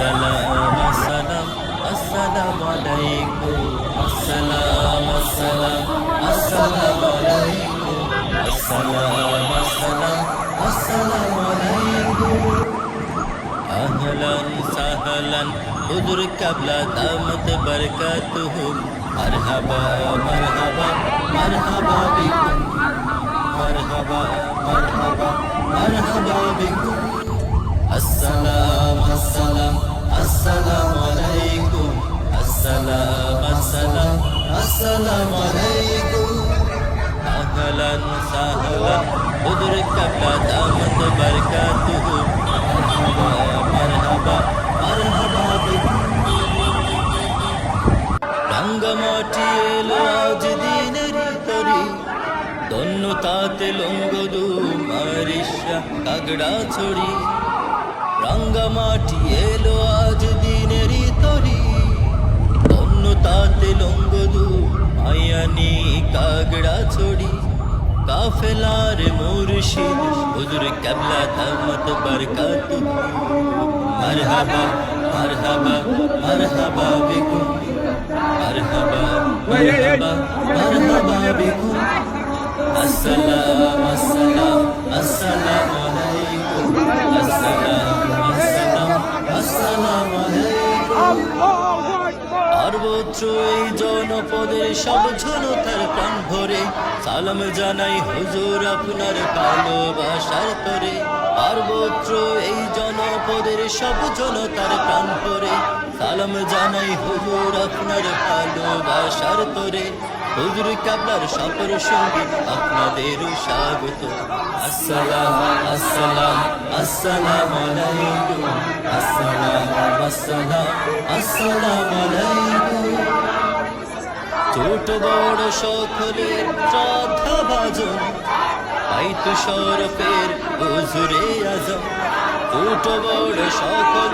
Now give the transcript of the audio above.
السلام السلام السلام عليكم السلام السلام السلام عليكم السلام السلام السلام عليكم أهلا سهلا ادر قبل دامت بركاتهم مرحبا مرحبا مرحبا بكم مرحبا مرحبا مرحبا بكم السلام السلام আসসালামু আলাইকুম। আসসালাম আসসালাম, আসসালামু আলাইকুম। আহলান, সাহলান উদর কাবলাত আমত বারকাতুহু। মারহাবা মারহাবা রাঙ্গামাটি এলো আজ দিনের তরি। দন্য তাতে লঙ্গদু এলো লঙ্গদু, মায়ানি, কাগড়া ছড়ি, কাফেলার মুর্শিদ, হুজুর কাবলা দামত বরকাতু। মারহাবা মারহাবা মারহাবা বিকুম মারহাবা মারহাবা মারহাবা বিকুম আসসালাম সর্বত্র এই জনপদের সব জনতার প্রাণ ভরে। সালাম জানাই হুজুর আপনার ভালোবাসার তরে। সর্বত্র এই জনপদের সব জনতার প্রাণ ভরে। সালাম জানাই হুজুর আপনার ভালোবাসার তরে। হুজুর কাবলার সফর সঙ্গে আপনাদের স্বাগত। আসসালাম আসসালাম আসসালাম আলাইকুম। আসসালাম আসসালাম আসসালাম আলাইকুম। ছোট বড় সকলের শ্রদ্ধা ভাজন আইতু শরফের হুজুরে আজম। ছোট বড় শ্রদ্ধা